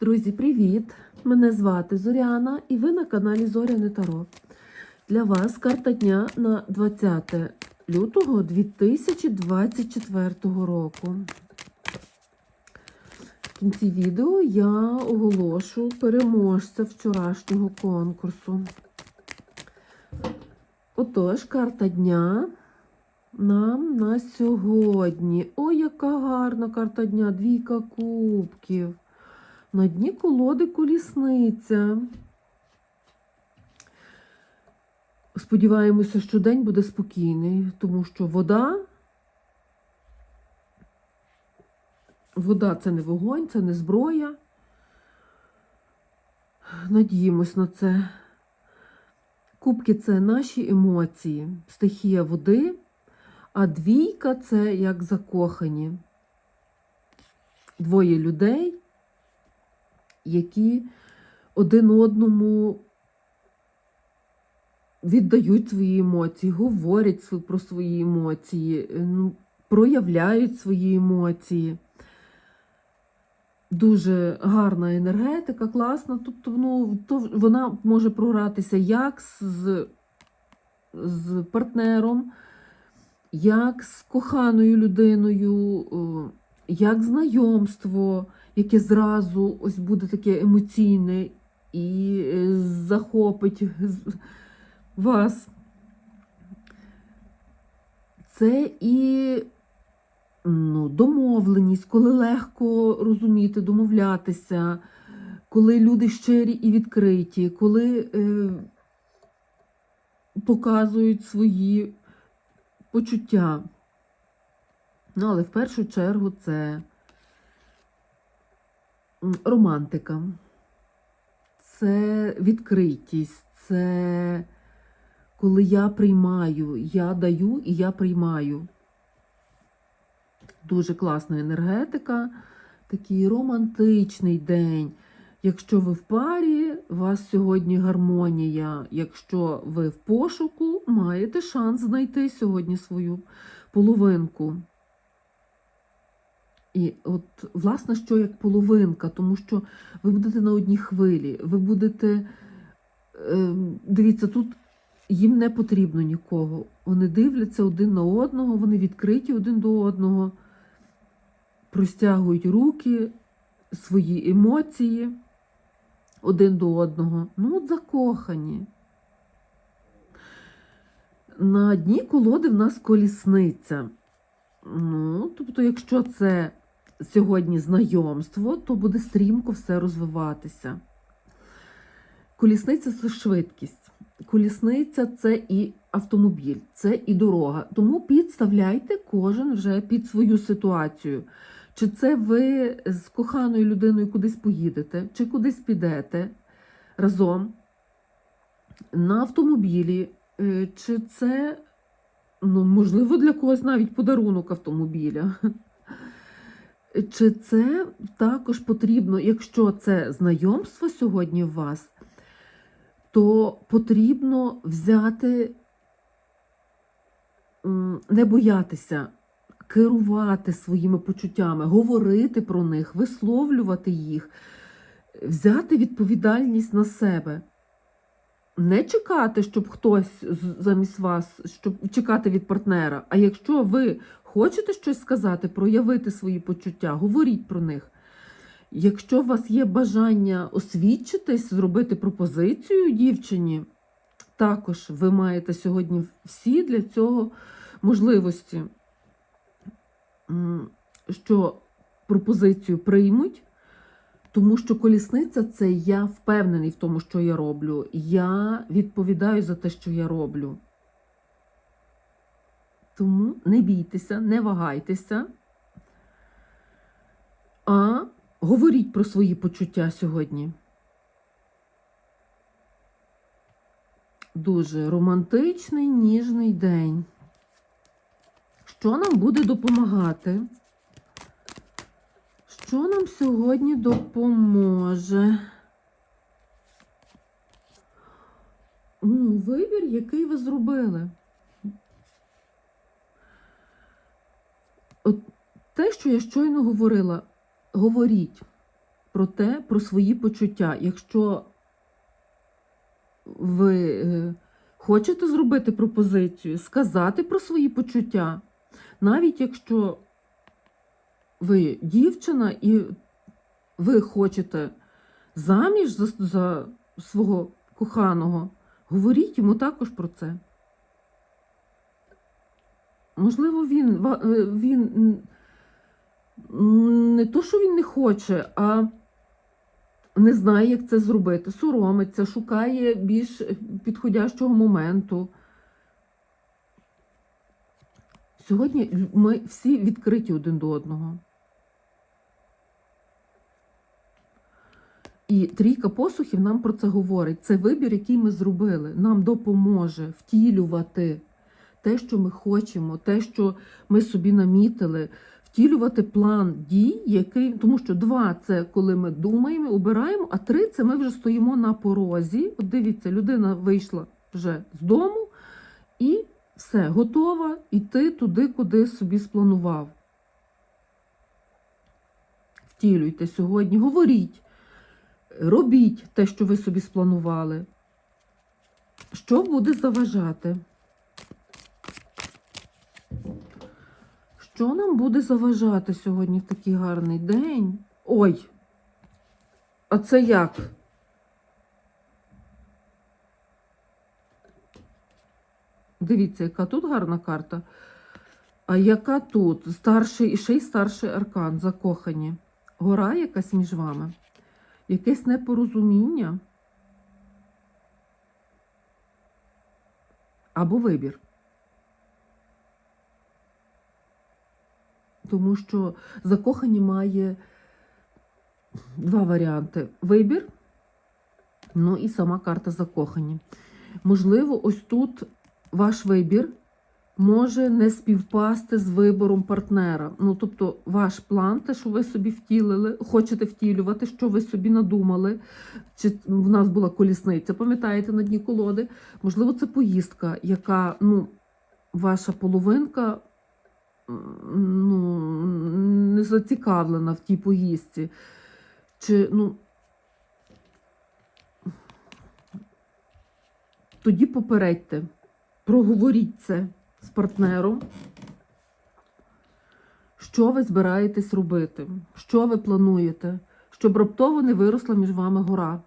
Друзі, привіт! Мене звати Зоряна і ви на каналі Зоряне Таро. Для вас карта дня на 20 лютого 2024 року. В кінці відео я оголошу переможця вчорашнього конкурсу. Отож, карта дня нам на сьогодні. Ой, яка гарна карта дня! Двійка кубків. На дні колоди колісниця. Сподіваємося, що день буде спокійний, тому що вода. Вода це не вогонь, це не зброя. Надіємось на це. Кубки це наші емоції, стихія води, а двійка це як закохані. Двоє людей, які один одному віддають свої емоції, говорять про свої емоції, е, ну, проявляють свої емоції. Дуже гарна енергетика, класна. Тобто, ну, то вона може програтися як з, з партнером, як з коханою людиною, як знайомство, яке зразу ось буде таке емоційне і е, захопить вас. Це і ну, домовленість, коли легко розуміти, домовлятися, коли люди щирі і відкриті, коли е, показують свої почуття. Ну, але в першу чергу це романтика, це відкритість, це коли я приймаю, я даю і я приймаю. Дуже класна енергетика, такий романтичний день. Якщо ви в парі, у вас сьогодні гармонія. Якщо ви в пошуку, маєте шанс знайти сьогодні свою половинку. І от, власне, що як половинка, тому що ви будете на одній хвилі, ви будете. Е, дивіться, тут їм не потрібно нікого. Вони дивляться один на одного, вони відкриті один до одного, простягують руки, свої емоції один до одного. Ну, от закохані. На дні колоди в нас колісниця. Ну, тобто, якщо це сьогодні знайомство, то буде стрімко все розвиватися. Колісниця це швидкість. Колісниця це і автомобіль, це і дорога. Тому підставляйте кожен вже під свою ситуацію. Чи це ви з коханою людиною кудись поїдете, чи кудись підете разом на автомобілі, е, чи це, ну, можливо, для когось навіть подарунок автомобіля. Чи це також потрібно, якщо це знайомство сьогодні у вас, то потрібно взяти, не боятися, керувати своїми почуттями, говорити про них, висловлювати їх, взяти відповідальність на себе. Не чекати, щоб хтось замість вас, щоб чекати від партнера. А якщо ви хочете щось сказати, проявити свої почуття, говоріть про них. Якщо у вас є бажання освідчитись, зробити пропозицію дівчині, також ви маєте сьогодні всі для цього можливості, що пропозицію приймуть, тому що колісниця це я впевнений в тому, що я роблю. Я відповідаю за те, що я роблю. Тому не бійтеся, не вагайтеся, а говоріть про свої почуття сьогодні. Дуже романтичний, ніжний день. Що нам буде допомагати? Що нам сьогодні допоможе? Ну, вибір, який ви зробили. От те, що я щойно говорила, говоріть. про те, про свої почуття. Якщо ви е, хочете зробити пропозицію, сказати про свої почуття, навіть якщо ви дівчина і ви хочете заміж за, за свого коханого, говоріть йому також про це. Можливо, він, е, він не то, що він не хоче, а не знає, як це зробити, соромиться, шукає більш підходящого моменту. Сьогодні ми всі відкриті один до одного. І трійка посухів нам про це говорить. Це вибір, який ми зробили, нам допоможе втілювати те, що ми хочемо, те, що ми собі намітили, втілювати план дій, який, тому що два це коли ми думаємо, обираємо, а три це ми вже стоїмо на порозі. От дивіться, людина вийшла вже з дому і все, готова йти туди, куди собі спланував. Втілюйте сьогодні, говоріть, робіть те, що ви собі спланували. Що буде заважати? Що нам буде заважати сьогодні в такий гарний день? Ой! А це як? Дивіться, яка тут гарна карта. А яка тут? Старший і ще й старший аркан, закохані. Гора якась між вами. Якесь непорозуміння. Або вибір. Тому що закохані має два варіанти: вибір, ну і сама карта закохані. Можливо, ось тут ваш вибір може не співпасти з вибором партнера. Ну, тобто, ваш план, те, що ви собі втілили, хочете втілювати, що ви собі надумали. Чи в нас була колісниця, пам'ятаєте, на дні колоди? Можливо, це поїздка, яка, ну, ваша половинка ну, не зацікавлена в тій поїздці. Чи, ну, тоді попередьте, проговоріть це з партнером. Що ви збираєтесь робити? Що ви плануєте? Щоб раптово не виросла між вами гора.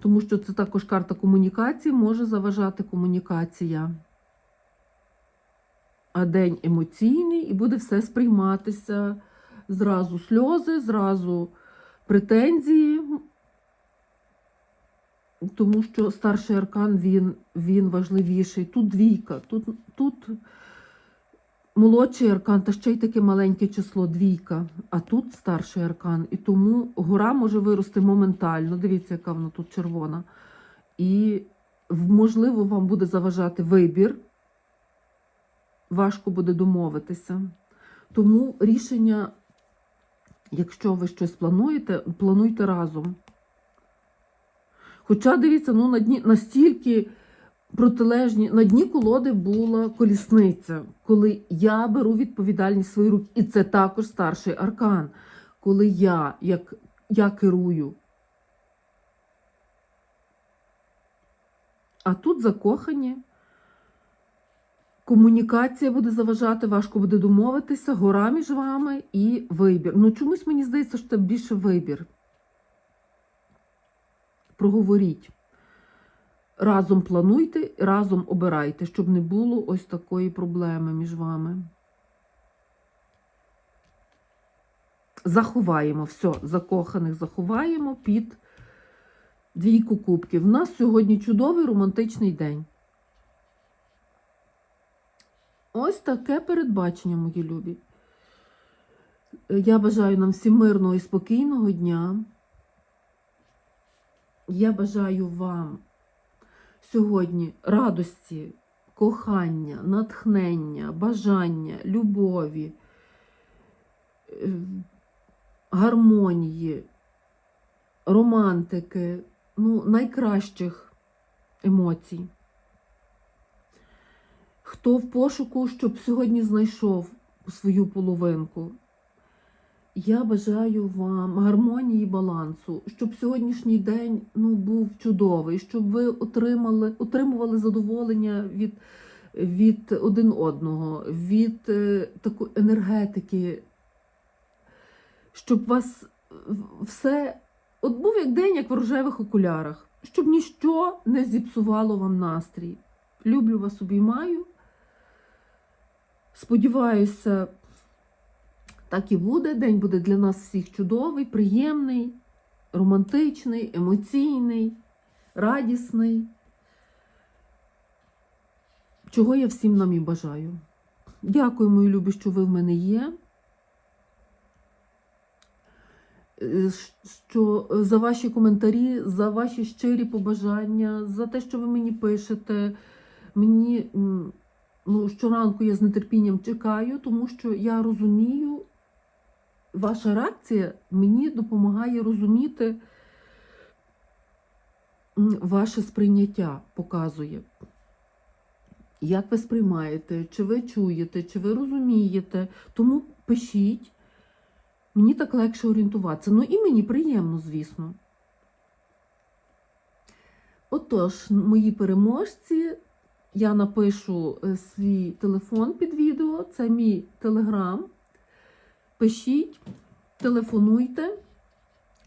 Тому що це також карта комунікації, може заважати комунікація. А день емоційний і буде все сприйматися зразу сльози, зразу претензії. Тому що старший аркан він, він важливіший. Тут двійка, тут, тут молодший аркан, та ще й таке маленьке число двійка, а тут старший аркан. І тому гора може вирости моментально. Дивіться, яка вона тут червона. І можливо, вам буде заважати вибір. Важко буде домовитися. Тому рішення, якщо ви щось плануєте, плануйте разом. Хоча, дивіться, ну, на дні настільки протилежні, на дні колоди була колісниця, коли я беру відповідальність в свої руки. І це також старший аркан, коли я, як я керую. А тут закохані. Комунікація буде заважати, важко буде домовитися, гора між вами і вибір. Ну, чомусь мені здається, що це більше вибір. Проговоріть. Разом плануйте, разом обирайте, щоб не було ось такої проблеми між вами. Заховаємо все, закоханих заховаємо під двійку кубків. У нас сьогодні чудовий романтичний день. Ось таке передбачення, мої любі. Я бажаю нам всім мирного і спокійного дня. Я бажаю вам сьогодні радості, кохання, натхнення, бажання, любові, е, гармонії, романтики, ну, найкращих емоцій. Хто в пошуку, щоб сьогодні знайшов свою половинку, Я бажаю вам гармонії балансу, щоб сьогоднішній день ну, був чудовий, щоб ви отримали, отримували задоволення від, від один одного, від е, такої енергетики, щоб вас все от був як день, як в рожевих окулярах, щоб ніщо не зіпсувало вам настрій. Люблю вас, обіймаю. Сподіваюся, так і буде. День буде для нас всіх чудовий, приємний, романтичний, емоційний, радісний. Чого я всім нам і бажаю. Дякую, мої любі, що ви в мене є. Е, Що за ваші коментарі, за ваші щирі побажання, за те, що ви мені пишете. Мені ну, щоранку я з нетерпінням чекаю, тому що я розумію, ваша реакція мені допомагає розуміти ваше сприйняття, показує. Як ви сприймаєте, чи ви чуєте, чи ви розумієте. Тому пишіть, мені так легше орієнтуватися. Ну і мені приємно, звісно. Отож, мої переможці, я напишу е, свій телефон під відео, це мій телеграм. Пишіть, телефонуйте.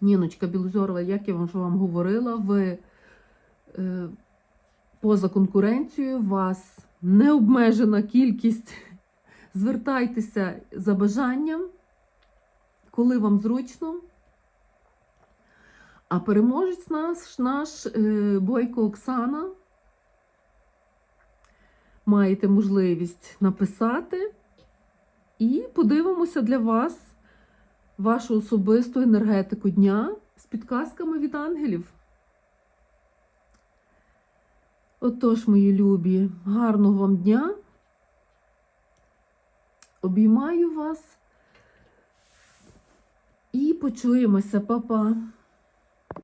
Ніночка Білозорова, як я вам вже вам говорила, ви е, поза конкуренцією, у вас необмежена кількість. Звертайтеся за бажанням, коли вам зручно. А переможець наш, наш е, Бойко Оксана. Маєте можливість написати. І подивимося для вас вашу особисту енергетику дня з підказками від ангелів. Отож, мої любі, гарного вам дня. Обіймаю вас і почуємося, Па-па.